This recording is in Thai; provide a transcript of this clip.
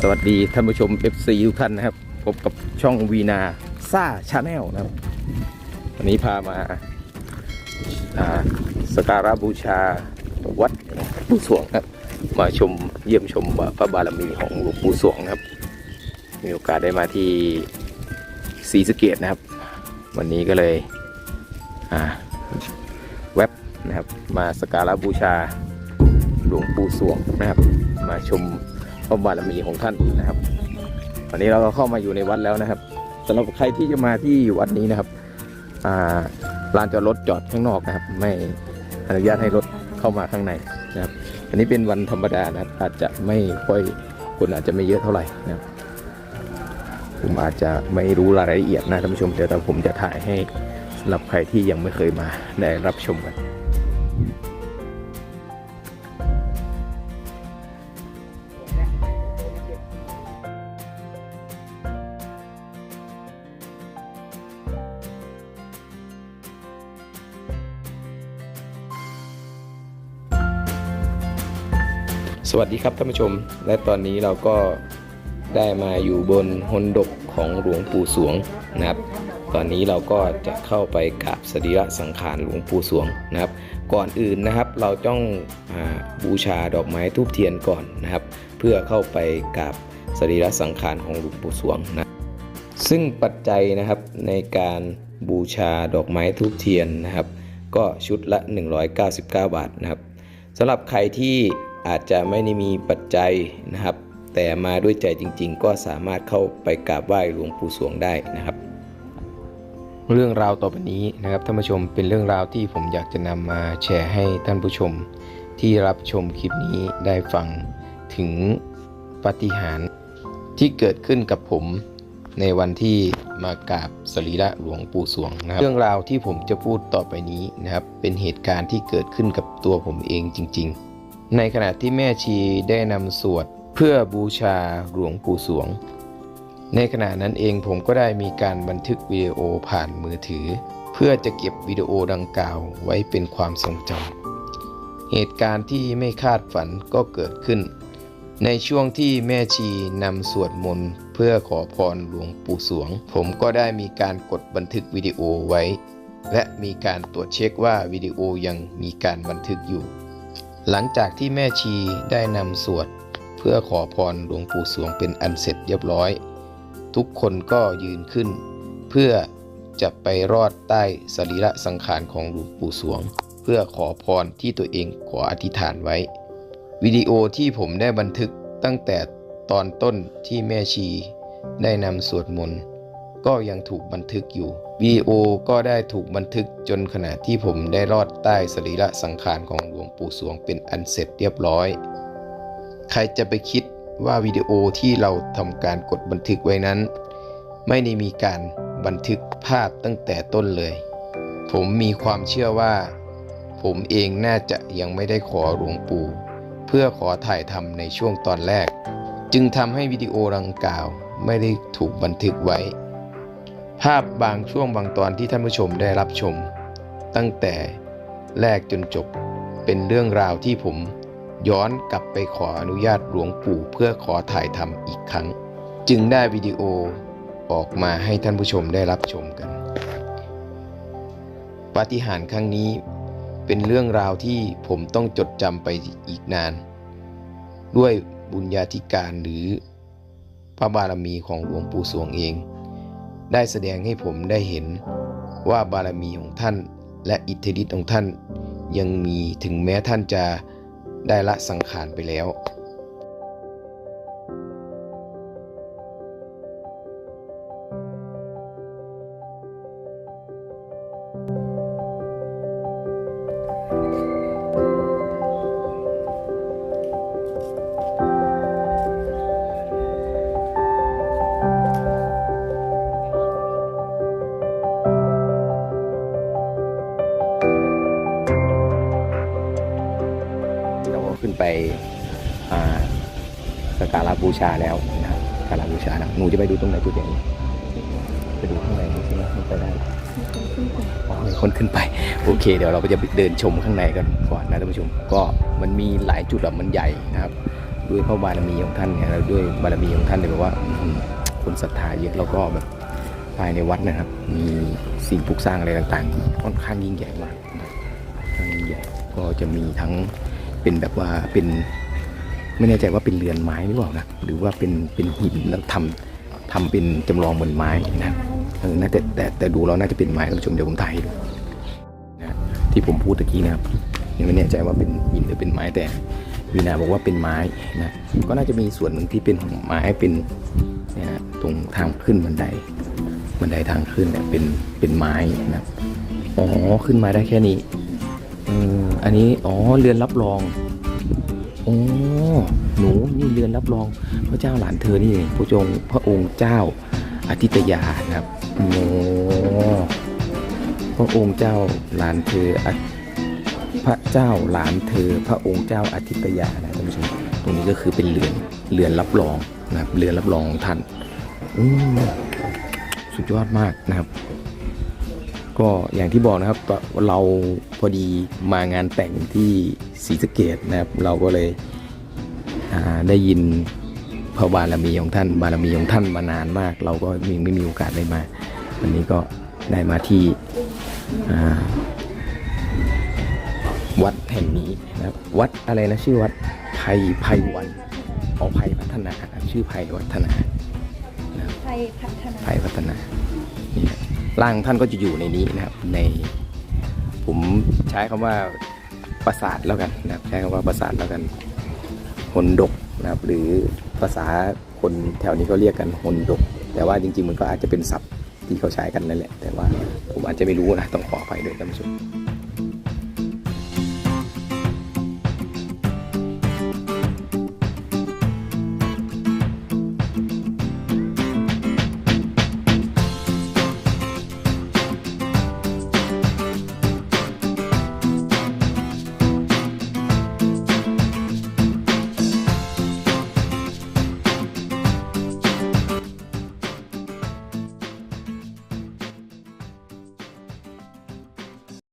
สวัสดีท่านผู้ชม FC ทุกท่านนะครับ พบกับช่องวีนาซ่าชาแนลนะครับ วันนี้พามาาสการะบูชาวัดปู่สวงครับ มาชมเยี่ยมชมพระบารมีของหลวงปู่สวงครับ มีโอกาสได้มาที่ศรีสะเกดนะครับ วันนี้ก็เลยแวบนะครับ มาสกการะบูชาหลวงปู่สวงนะครับ มาชม พระบารมีของท่านนะครับตอนนี้เราก็เข้ามาอยู่ในวัดแล้วนะครับสำหรับใครที่จะมาที่วัดนี้นะครับลานจอดรถจอดข้างนอกนะครับ ไม่อนุญาตให้รถเข้ามาข้างในนะครับ อันนี้เป็นวันธรรมดานะครับ อาจจะไม่ค่อยคนอาจจะไม่เยอะเท่าไหร่นะครับผมอาจจะไม่รู้รายละเอียดนะท่านผู้ชมเดี๋ยวแต่ผมจะถ่ายให้สำหรับใครที่ยังไม่เคยมาได้รับชมกัน สวัสดีครับท่านผู้ชม และตอนนี้เราก็ได้มาอยู่บนหนดกของหลวงปู่สวงนะครับ ตอนนี้เราก็จะเข้าไปกราบสรีระสังขารหลวงปู่สวงนะครับ ก่อนอื่นนะครับเราต้องอบูชาดอกไม้ทูบเทียนก่อนนะครับ เพื่อเข้าไปกราบสรีระสังขารของหลวงปู่สวงนะซึ่งปัจจัยนะครับในการบูชาดอกไม้ทูบเทียนนะครับ ก็ชุดละ 199 บาทนะครับสำหรับใครที่ อาจจะไม่ได้มีปัจจัยนะครับ แต่มาด้วยใจจริง ๆ ก็สามารถเข้าไปกราบไหว้หลวงปู่สวงได้นะครับ เรื่องราวต่อไปนี้นะครับท่านผู้ชมเป็นเรื่องราวที่ผมอยากจะนำมาแชร์ให้ท่านผู้ชม ที่รับชมคลิปนี้ได้ฟังถึงปาฏิหาริย์ที่เกิดขึ้นกับผมในวันที่มากราบสรีระหลวงปู่สวงนะครับ เรื่องราวที่ผมจะพูดต่อไปนี้นะครับ เป็นเหตุการณ์ที่เกิดขึ้นกับตัวผมเองจริง ๆ ในขณะที่แม่ชีได้นำสวดเพื่อบูชาหลวงปู่สวง ในขณะนั้นเองผมก็ได้มีการบันทึกวิดีโอผ่านมือถือ เพื่อจะเก็บวิดีโอดังกล่าวไว้เป็นความทรงจำเหตุการณ์ที่ไม่คาดฝันก็เกิดขึ้น ในช่วงที่แม่ชีนำสวดมนต์เพื่อขอพรหลวงปู่สวง ผมก็ได้มีการกดบันทึกวิดีโอไว้ และมีการตรวจเช็คว่าวิดีโอยังมีการบันทึกอยู่ หลังจากที่แม่ชีได้นำสวด เพื่อขอพรหลวงปู่สวงเป็นอันเสร็จเรียบร้อย ทุกคนก็ยืนขึ้น เพื่อจะไปรอดใต้สรีระสังขารของหลวงปู่สวง เพื่อขอพรที่ตัวเองขออธิษฐานไว้ วิดีโอที่ผมได้บันทึกตั้งแต่ตอนต้นที่แม่ชีได้นำสวดมนต์ ก็ยังถูกบันทึกอยู่วิดีโอก็ได้ถูกบันทึกจนขณะที่ผมได้รอดใต้สรีระสังขารของหลวงปู่สวงเป็นอันเสร็จเรียบร้อย ใครจะไปคิดว่าวิดีโอที่เราทำการกดบันทึกไว้นั้น ไม่ได้มีการบันทึกภาพตั้งแต่ต้นเลย ผมมีความเชื่อว่า ผมเองน่าจะยังไม่ได้ขอหลวงปู่ เพื่อขอถ่ายทำในช่วงตอนแรก จึงทำให้วิดีโอดังกล่าวไม่ได้ถูกบันทึกไว้ ภาพบางช่วงบางตอนที่ท่านผู้ชมได้รับชม ตั้งแต่แรกจนจบเป็นเรื่องราวที่ผมย้อนกลับไปขออนุญาตหลวงปู่เพื่อขอถ่ายทำอีกครั้ง จึงได้วิดีโอออกมาให้ท่านผู้ชมได้รับชมกัน ปาฏิหาริย์ครั้งนี้เป็นเรื่องราวที่ผมต้องจดจำไปอีกนาน ด้วยบุญญาธิการหรือพระบารมีของหลวงปู่สวงเอง ได้แสดงให้ผมได้เห็นว่าบารมีของท่าน และอิทธิฤทธิ์ของท่านยังมีถึงแม้ท่านจะได้ละสังขารไปแล้ว ชาแล้วนะครับสัการะบูชาแล้วหนูจะไปดูตรงไหนจุดอย่างนี้ไปดูข้างในใช่ไหมไปได้หรออ๋อคนขึ้นไป โอเค เดี๋ยวเราก็จะเดินชมข้างในกันก่อนนะท่านผู้ชม ก็มันมีหลายจุดอะมันใหญ่นะครับ ด้วยพระบารมีของท่านเนี่ยแล้วด้วยบารมีของท่านเนี่ยแบบว่าคนศรัทธาเยอะแล้วก็แบบภายในวัดนะครับ มีสิ่งปลูกสร้างอะไรต่างๆ ค่อนข้างยิ่งใหญ่มากค่อนข้างยิ่งใหญ่ ก็จะมีทั้งเป็นแบบว่าเป็น ไม่แน่ใจว่าเป็นเรือนไม้หรือเปล่านะหรือว่าเป็นเป็นหินแล้วทำทำเป็นจำลองบนไม้นะเออน่าแต่แต่แต่ดูแล้วน่าจะเป็นไม้ท่านผู้ชมเดี๋ยวผมถ่ายให้ดูนะที่ผมพูดตะกี้นะครับยังไม่แน่ใจว่าเป็นหินหรือเป็นไม้แต่วีนาบอกว่าเป็นไม้นะก็น่าจะมีส่วนหนึ่งที่เป็นไม้เป็นเนี่ยนะตรงทางขึ้นบันไดบันไดทางขึ้นเนี่ยเป็นเป็นไม้นะอ๋อขึ้นมาได้แค่นี้เอออันนี้อ๋อเรือนรับรอง โอ้หนูนี่เรือนรับรอง พระเจ้าหลานเธอนี่เองพระจงพระองค์เจ้าอาทิตยานะครับโอ้พระองค์เจ้าหลานเธอพระเจ้าหลานเธอ พระองค์เจ้าอาทิตยานะท่านผู้ชมตรงนี้ก็คือเป็นเรือนเรือนรับรองนะครับเรือนรับรองของท่านอสุดยอดมากนะครับ ก็อย่างที่บอกนะครับตอนเราพอดีมางานแต่งที่ศรีสะเกดนะครับ เราก็เลยอ่าได้ยินพระบารมีของท่าน บารมีของท่านมานานมาก เราก็ยังไม่มีโอกาสได้มา วันนี้ก็ได้มาที่อ่าวัดแห่งนี้นะครับ วัดอะไรนะชื่อวัดไพไพวันอ๋อไพพัฒนาครับชื่อไพวัฒนาไทยพัฒนาไพพัฒนานี่นะ ร่างท่านก็จะอยู่ในนี้นะครับในผมใช้คำว่าปราสาทแล้วกันนะครับใช้คำว่าปราสาทแล้วกันหนดกนะครับ หรือภาษาคนแถวนี้เขาเรียกกันหนดก แต่ว่าจริง ๆ มันก็อาจจะเป็นศัพท์ที่เขาใช้กันนั่นแหละ แต่ว่าผมอาจจะไม่รู้นะต้องขออภัยด้วยท่านผู้ชม